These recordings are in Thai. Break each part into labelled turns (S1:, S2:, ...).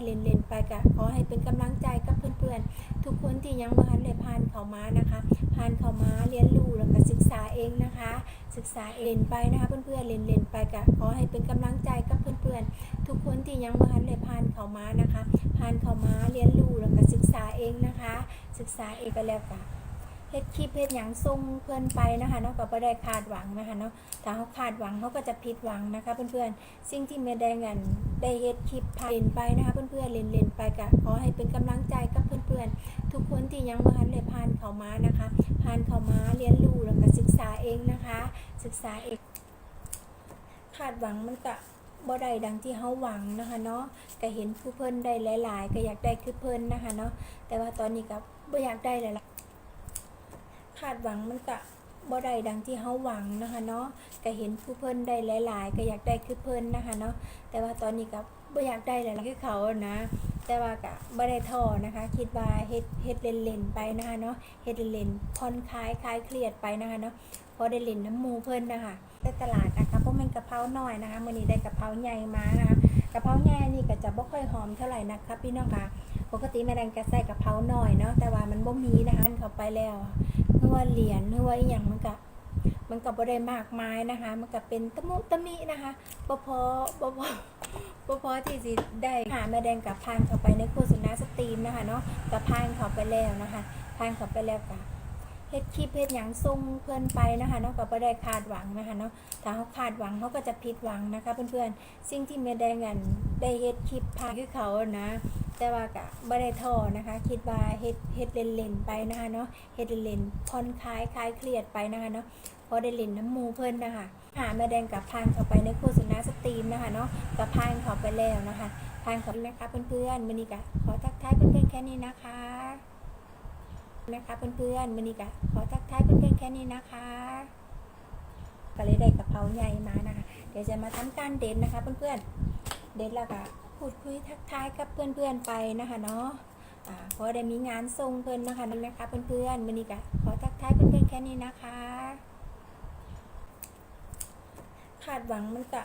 S1: อนเล่นๆไปก็ขอให้เป็นกำลังใจกับเพื่อนๆ ทุกคนที่ยังบ่ทันได้ผ่านเข้ามานะคะ ผ่านเข้ามาเรียนรู้แล้วก็ศึกษาเองนะคะ ศึกษาเองไปนะคะเพื่อนๆเล่นๆไปก็ขอให้เป็นกำลังใจกับเพื่อนๆ ทุกคนที่ยังบ่ทันได้ผ่านเข้ามานะคะ ผ่านเข้ามาเรียนรู้แล้วก็ศึกษาเองนะคะ ศึกษาเองไปแล้วก็ เฮ็ดคลิปเฮ็ดหยังส่งเพื่อนไปนะคะเนาะก็บ่ได้คาดหวังนะคะเนาะถ้าเขาคาดหวังเขาก็จะผิดหวังนะคะ เพื่อนๆสิ่งที่แม่แดงกันได้เฮ็ดคลิปผ่านเล่นไปนะคะ เพื่อนๆเล่นเล่นๆไปก็ขอให้เป็นกำลังใจกับเพื่อนๆทุกคนที่ยังบ่ทันได้ผ่านเข้ามานะคะ ผ่านเข้ามาเรียนรู้แล้วก็ศึกษาเองนะคะ ศึกษาเองคาดหวังมันก็บ่ได้ดังที่เฮาหวังนะคะเนาะก็เห็นผู้เพิ่นได้หลาย ๆ ก็อยากได้คือเพิ่นนะคะเนาะแต่ว่าตอนนี้ก็บ่อยากได้แล้ว คาดหวังมันก็บ่ได้ดังที่เฮาหวังนะคะเนาะก็เห็นผู้เพิ่นได้หลาย ๆ ก็อยากได้คือเพิ่นนะคะเนาะแต่ว่าตอนนี้ก็บ่อยากได้แล้วล่ะคือเขาอะนะ แต่ว่าก็บ่ได้ท้อนะคะ คิดว่าเฮ็ดเฮ็ดเล่นๆไปนะคะเนาะเฮ็ดเล่นๆผ่อนคลายคลายเครียดไปนะคะเนาะพอได้เล่นน้ำมูเพิ่นนะคะในตลาดนะคะเพราะมันกะเพราหน้อยนะคะมื้อนี้ได้กะเพราใหญ่มานะคะกะเพราใหญ่นี่ก็จะบ่ค่อยหอมเท่าไหร่นะคะพี่น้องค่ะปกติแม่แดงก็ใส่กะเพราหน่อยเนาะแต่ว่ามันบ่มีนะคะมันเข้าไปแล้ว เมื่อว่าเหรียญเมื่อว่าอหย่างมันก็มันก็บ่ได้มากมายนะคะ มันก็เป็นตะมุตะมินะคะบ่พอบ่พอบ่พอที่สิได้หาแม่แดงกับพานเข้าไปในโฆษณาสตรีมนะคะเนาะกับพานเข้าไปแล้วนะคะพานเข้าไปแล้วก็เฮ็ดคลิปเฮ็ดหยังส่งเพื่อนไปนะคะเนาะก็บ่ได้คาดหวังนะคะเนาะถ้าเขาคาดหวังเขาก็จะผิดหวังนะคะ เพื่อนๆสิ่งที่แม่แดงกันได้เฮ็ดคลิปพานคือเขานะ แต่ว่าก็บ่ได้ท้อนะคะ คิดว่าเฮ็ดเฮ็ดเล่นๆไปนะคะเนาะเฮ็ดเล่นๆผ่อนคลายคลายเครียดไปนะคะเนาะพอได้เล่นน้ำมูเพิ่นนะคะหาแม่แดงกับพานเข้าไปในโฆษณาสตรีมนะคะเนาะกับพานเข้าไปแล้วนะคะพานเข้าไปนะคะเพื่อนๆมื้อนี้ก็ขอทักทายเพื่อนๆแค่นี้นะคะนะคะเพื่อนๆมื้อนี้ก็ขอทักทายเพื่อนๆแค่นี้นะคะก็เลยได้กระเพราใหญ่มานะคะ เดี๋ยวจะมาทำการเด็ดนะคะเพื่อนๆเด็ดแล้วก็ พูดคุยทักทายกับเพื่อนๆไปนะคะเนาะเพราะได้มีงานส่งเพื่อนนะคะนั่นนะคะเพื่อนๆวันนี้ก็ขอทักทายเพื่อนๆแค่นี้นะคะคาดหวังมันก็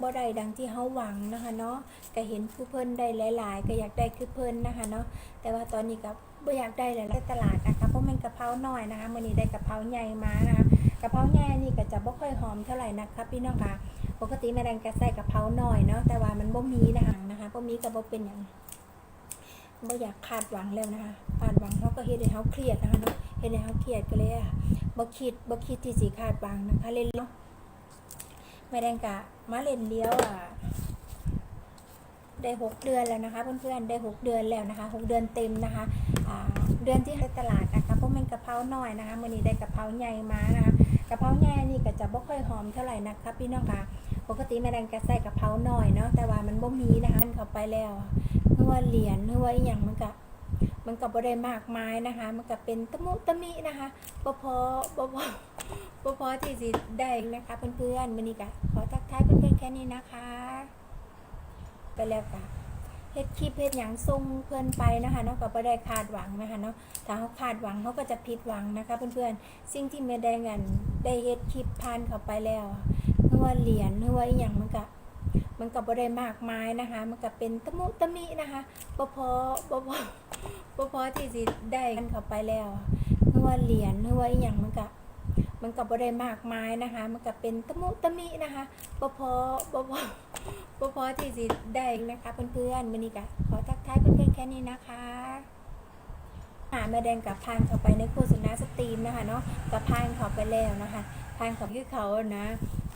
S1: บ่ได้ดังที่เฮาหวังนะคะเนาะก็เห็นผู้เพิ่นได้หลาย ๆ ก็อยากได้คือเพิ่นนะคะเนาะแต่ว่าตอนนี้ก็บ่อยากได้แล้วในตลาดนะคะเพราะมันกะเพราหน้อยนะคะมื้อนี้ได้กะเพราใหญ่มานะคะกะเพราใหญ่นี่ก็จะบ่ค่อยหอมเท่าไหร่นะคะพี่น้องค่ะปกติแม่แดงก็ใส่กะเพราหน่อยเนาะแต่ว่ามันบ่มีนะคะ นะคะบ่มีก็บ่เป็นหยังบ่อยากคาดหวังแล้วนะคะคาดหวังเขาก็เฮ็ดให้เฮาเครียดนะคะเนาะเฮ็ดให้เฮาเครียดก็เลยอะบ่คิดบ่คิดที่สิคาดหวังนะคะเล่นเนาะแม่แดงกะมาเล่นเลี้ยวอะได้หกเดือนแล้วนะคะเพื่อนๆได้หกเดือนแล้วนะคะหกเดือนเต็มนะคะเดือนที่ในตลาดนะคะเพราะมันกะเพราหน้อยนะคะมื้อนี้ได้กะเพราใหญ่มานะคะกะเพราใหญ่นี่ก็จะบ่ค่อยหอมเท่าไหร่นะคะพี่น้องค่ะ ปกติแม่แดงก็ใส่กะเพราหน่อยเนาะแต่ว่ามันบ่มีนะคะมันเข้าไปแล้วเมื่อว่าเหรียญเมื่อว่าอหย่างมันก็มันก็บ่ได้มากมายนะคะ มันก็เป็นตะมุตะมินะคะบ่พอบ่พอบ่พอที่สิได้นะคะเพื่อนๆมื้อนี้ก็ขอทักทายเพื่อนๆแค่นี้นะคะ ไปแล้วก็เฮ็ดคลิปเฮ็ดหยังส่งเพื่อนไปนะคะเนาะก็บ่ได้คาดหวังนะคะเนาะถ้าเขาคาดหวังเขาก็จะผิดหวังนะคะ เพื่อนๆสิ่งที่แม่แดงกันได้เฮ็ดคลิปผ่านเข้าไปแล้ว ว่าเหรียญเมื่อว่าอหย่างมันก็มันก็บ่ได้มากมายนะคะ มันก็เป็นตะมุตะมินะคะบ่พอบ่พอบ่พอที่สิได้กันเข้าไปแล้วเมื่อว่าเหรียญเมื่อว่าอหย่างมันก็มันก็บ่ได้มากมายนะคะ มันก็เป็นตะมุตะมินะคะบ่พอบ่พอบ่พอที่สิได้นะคะเพื่อนๆมื้อนี้ก็ขอทักทายเพื่อนๆแค่นี้นะคะหาแม่แดงกับพานเข้าไปในโฆษณาสตรีมนะคะเนาะกับพานเข้าไปแล้วนะคะทางของคือเขานะ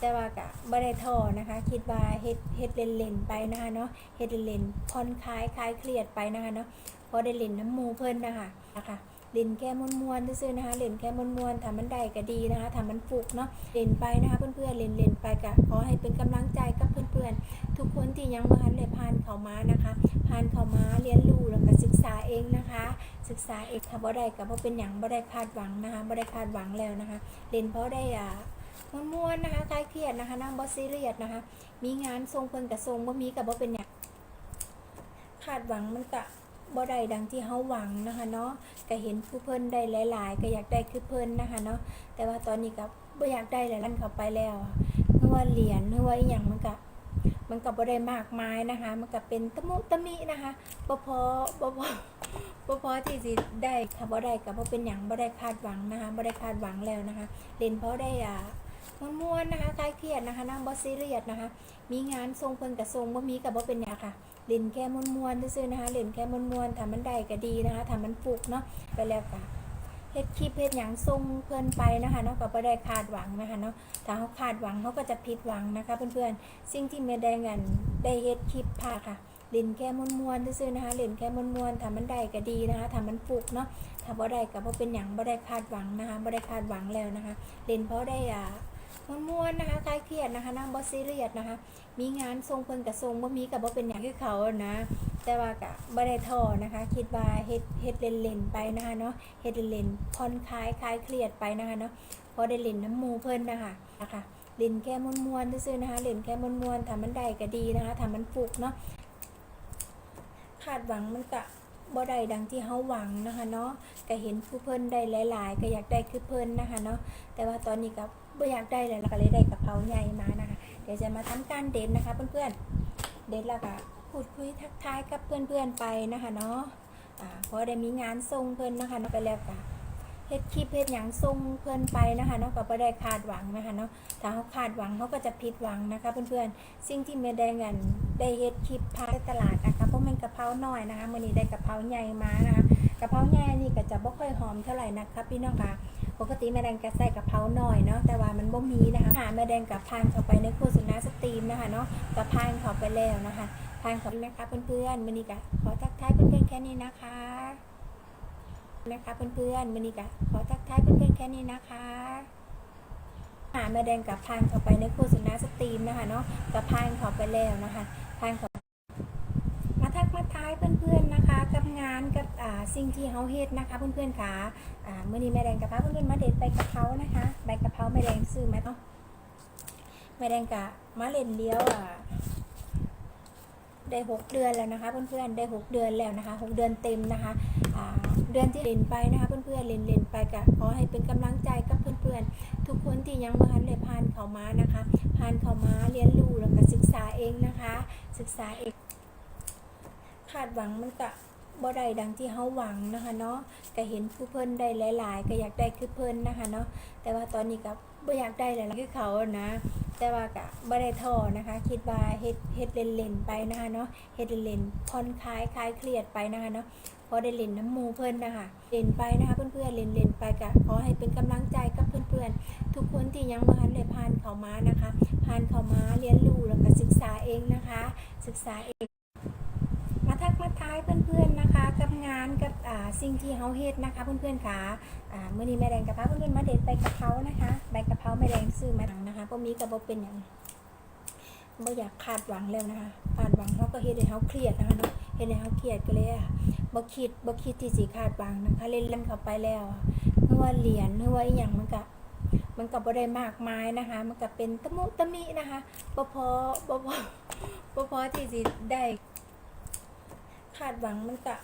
S1: แต่ว่าก็บ่ได้ท้อนะคะ คิดว่าเฮ็ดเฮ็ดเล่นๆไปนะคะเนาะเฮ็ดเล่นๆผ่อนคลายคลายเครียดไปนะคะเนาะพอได้เล่นน้ำมูเพิ่นนะคะนะคะเล่นแค่มวนๆซื่อๆนะคะเล่นแค่มวนๆถ้ามันได้ก็ดีนะคะถามันฟุกเนาะเล่นไปนะคะเพื่อนๆเล่นๆไปก็ขอให้เป็นกำลังใจกับเพื่อนๆ ทุกคนที่ยังบ่ทันได้ผ่านเข้ามานะคะผ่านเข้ามาเรียนรู้แล้วก็ศึกษาเองนะคะ ศึกษาเองถ้าบ่ได้ก็บ่เป็นหยังบ่ได้คาดหวังนะคะบ่ได้คาดหวังแล้วนะคะ เล่นเพราะได้อ่า ม่วนๆนะคะคลายเครียดนะคะนั่งบอสซีเรียสนะคะ มีงานทรงเพิ่นกับทรงบ่มีกับบ่เป็นอย่างคาดหวังมันก็บ่ได้ดังที่เฮาหวังนะคะเนาะก็เห็นผู้เพิ่นได้หลาย ๆ ก็อยากได้คือเพิ่นนะคะเนาะแต่ว่าตอนนี้ก็บ่อยากได้แล้วมันเข้าไปแล้วเมื่อว่าเหรียญเมื่อว่าอหย่างมันก็มันก็บ่ได้มากมายนะคะ มันก็เป็นตะมุตะมินะคะบ่พอบ่พอบ่พอที่สิได้ค่ะบ่ได้ก็บ่เป็นหยังบ่ได้คาดหวังนะคะบ่ได้คาดหวังแล้วนะคะเล่นเพราะได้อ่า ม่วนๆนะคะคลายเครียดนะคะนะบ่ซีเรียสนะคะ มีงานทรงเพิ่นก็ทรงบ่มีก็บ่เป็นหยังค่ะเล่นแค่ม่วนๆซื่อๆนะคะเล่นแค่ม่วนๆถ้ามันได้ก็ดีนะคะถ้ามันฟุกเนาะไปแล้วก็เฮ็ดคลิปเฮ็ดหยังทรงเพิ่นไปนะคะเนาะก็บ่ได้คาดหวังนะคะเนาะถ้าเขาคาดหวังเขาก็จะผิดหวังนะคะ เพื่อนๆสิ่งที่แม่แดงอันได้เฮ็ดคลิปพาค่ะเล่นแค่มวนๆซื่อๆนะคะเล่นแค่มวนๆถ้ามันได้ก็ดีนะคะถ้ามันฟุกเนาะถ้าบ่ได้ก็บ่เป็นหยังบ่ได้คาดหวังนะคะบ่ได้คาดหวังแล้วนะคะเล่นเพราะได้อ่า มวนๆนะคะคลายเครียดนะคะนะบ่ซีเรียสนะคะ มีงานทรงเพิ่นก็ทรงบ่มีก็บ่เป็นหยังคือเขานะ แต่ว่าก็บ่ได้ท้อนะคะ คิดว่าเฮ็ดเฮ็ดเล่นๆไปนะคะเนาะเฮ็ดเล่นๆผ่อนคลายคลายเครียดไปนะคะเนาะพอได้เล่นน้ำมูเพิ่นนะคะนะคะเล่นแค่มวนๆซื่อๆนะคะเล่นแค่มวนๆถ้ามันได้ก็ดีนะคะถ้ามันฟุกเนาะคาดหวังมันก็บ่ได้ดังที่เฮาหวังนะคะเนาะก็เห็นผู้เพิ่นได้หลาย ๆ ก็อยากได้คือเพิ่นนะคะเนาะแต่ว่าตอนนี้ก็บ่ อยากได้แล้วก็เลยได้กระเพราใหญ่มานะคะ เดี๋ยวจะมาทำการเด็ดนะคะ เพื่อนๆ เด็ดแล้วก็พูดคุยทักทายกับเพื่อนๆไปนะคะเนาะอ่าพอได้มีงานส่งเพิ่อนนะคะเนาะไปแล้วก็เฮ็ดคลิปเฮ็ดหยังส่งเพิ่อนไปนะคะเนาะก็บ่ได้คาดหวังนะคะเนาะถ้าเขาคาดหวังเขาก็จะผิดหวังนะคะ เพื่อนๆสิ่งที่แม่แดงอันได้เฮ็ดคลิปพาไปตลาดนะคะเพราะมันกะเพราน้อยนะคะมื้อนี้ได้กะเพราใหญ่มานะคะ กะเพราใหญ่นี่ก็จะบ่ค่อยหอมเท่าไหร่นะคะพี่น้องค่ะปกติแม่แดงก็ใส่กะเพราหน้อยเนาะแต่ว่ามันบ่มีนะคะหาแม่แดงกับพานเข้าไปในโฆษณาสตรีมนะคะเนาะกับพานเข้าไปแล้วนะคะพานเข้าไปนะคะเพื่อนๆมื้อนี้ก็ขอทักทายเพื่อนๆแค่นี้นะคะนะคะเพื่อนๆวันนี้ก็ขอทักทายเพื่อนๆแค่นี้นะคะหาแม่แดงกับพานเข้าไปในโฆษณาสตรีมนะคะเนาะกับพานเข้าไปแล้วนะคะพานเข้ามาทักมาทายเพื่อนๆ กับงานกับสิ่งที่เฮาเฮ็ดนะคะเพื่อนๆค่ะอ่ามื้อนี้แม่แดงกับพาเพื่อนๆมาเด็ดใบกะเพรานะคะใบกะเพราแม่แดงซื้อไหมเนาะแม่แดงกะมาเล่นเลี้ยวอ่าได้หกเดือนแล้วนะคะเพื่อนๆได้หกเดือนแล้วนะคะหกเดือนเต็มนะคะเดือนที่เล่นไปนะคะเพื่อนๆเล่นเล่นไปก็ขอให้เป็นกำลังใจกับเพื่อนๆทุกคนที่ยังบ่ทันได้ผ่านเข้ามานะคะผ่านเข้ามาเรียนรู้แล้วก็ศึกษาเองนะคะ ศึกษาเองคาดหวังมันก็ บ่ได้ดังที่เฮาหวังนะคะเนาะก็เห็นผู้เพิ่นได้หลาย ๆ ก็อยากได้คือเพิ่นนะคะเนาะแต่ว่าตอนนี้ก็บ่อยากได้แล้วล่ะคือเขานะ แต่ว่าก็บ่ได้ท้อนะคะ คิดว่าเฮ็ดเฮ็ดเล่นๆไปนะคะเนาะเฮ็ดเล่นๆผ่อนคลายคลายเครียดไปนะคะเนาะพอได้เล่นน้ำมูเพิ่นนะคะเล่นไปนะคะเพื่อนๆเล่นๆไปก็ขอให้เป็นกำลังใจกับเพื่อนๆทุกคนที่ยังบ่ทันได้ผ่านเข้ามานะคะผ่านเข้ามาเรียนรู้แล้วก็ศึกษาเองนะคะ ศึกษาเองาทายเพื่อนๆนะคะ กับงานกับสิ่งที่เฮาเฮ็ดนะคะ เพื่อนๆค่ะมื้อนี้แม่แดงกับพาเพื่อนๆมาเด็ดใบกะเพรานะคะใบกะเพราแม่แดงซื้อมานะคะบ่มีก็บ่เป็นหยังบ่อยากคาดหวังแล้วนะคะคาดหวังเขาก็เฮ็ดให้เฮาเครียดนะคะเนาะเฮ็ดให้เฮาเครียดก็เลยอะบ่คิดบ่คิดที่สิคาดหวังนะคะ เล่นเล่นเข้าไปแล้วเมื่อว่าเหรียญเมื่อว่าอีหยังมันก็มันก็บ่ได้มากมายนะคะ มันก็เป็นตะมุตะมินะคะบ่พอบ่พอบ่พอที่สิได้ คาดหวังมันก็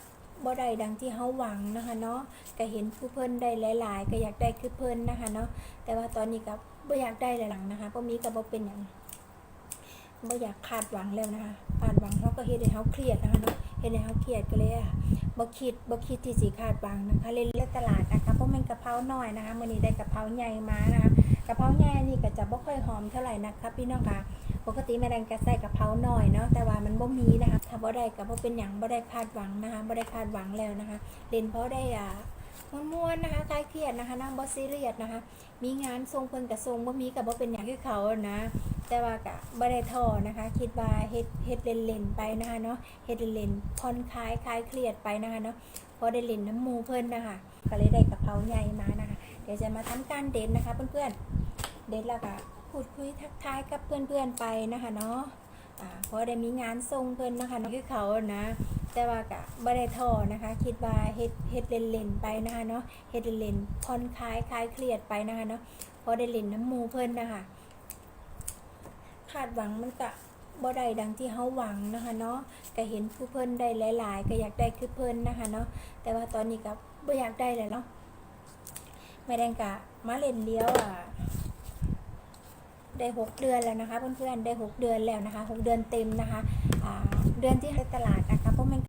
S1: บ่ได้ดังที่เฮาหวังนะคะเนาะก็เห็นผู้เพิ่นได้หลาย ๆ ก็อยากได้คือเพิ่นนะคะเนาะแต่ว่าตอนนี้ก็บ่อยากได้หลังนะคะบ่มีก็บ่เป็นหยังบ่อยากคาดหวังแล้วนะคะคาดหวังเขาก็เฮ็ดให้เฮาเครียดนะคะเนาะเฮ็ดให้เฮาเครียดก็เลยบ่คิดบ่คิดที่สิคาดหวังนะคะเล่นเล่นตลาดนะคะเพราะมันกะเพราน้อยนะคะมื้อนี้ได้กะเพราใหญ่มานะคะกะเพราใหญ่นนี่ก็จะบ่ค่อยหอมเท่าไหร่นะคะพี่น้องค่ะ ปกติแม่แดงก็ใส่กะเพราหน่อยเนาะแต่ว่ามันบ่มีนะคะถ้าบ่ได้ก็บ่เป็นหยังบ่ได้คาดหวังนะคะบ่ได้คาดหวังแล้วนะคะเล่นเพราะได้อ่าม่วนๆนะคะคลายเครียดนะคะนะบ่ซีเรียสนะคะ มีงานส่งเพิ่นก็ส่งบ่มีก็บ่เป็นหยังคือเขานะ แต่ว่าก็บ่ได้ท้อนะคะ คิดว่าเฮ็ดเฮ็ดเล่นๆไปนะคะเนาะเฮ็ดเล่นๆผ่อนคลายคลายเครียดไปนะคะเนาะพอได้เล่นน้ำมูเพิ่นนะคะก็เลยได้กะเพราใหญ่มานะคะ เดี๋ยวจะมาทำการเด็ดนะคะเพื่อนๆเด็ดแล้วก็ พูดคุยทักทายกับเพื่อนๆไปนะคะเนาะอ่าพอได้มีงานส่งเพิ่อนนะคะคือเขานะ แต่ว่าก็บ่ได้ท้อนะคะ คิดว่าเฮ็ดเฮ็ดเล่นๆไปนะคะเนาะเฮ็ดเล่นๆผ่อนคลายคลายเครียดไปนะคะเนาะเพอได้เล่นน้ำมูเพิ่นนะคะคาดหวังมันก็บ่ได้ดังที่เฮาหวังนะคะเนาะก็เห็นผู้เพิ่นได้หลาย ๆ ก็อยากได้คือเพิ่นนะคะเนาะแต่ว่าตอนนี้ก็บ่อยากได้แล้วเนาะแม่แดงกะมาเล่นเลี้ยวอะ ได้หกเดือนแล้วนะคะเพื่อนๆได้หกเดือนแล้วนะคะหกเดือนเต็มนะคะเดือนที่ในตลาดนะคะ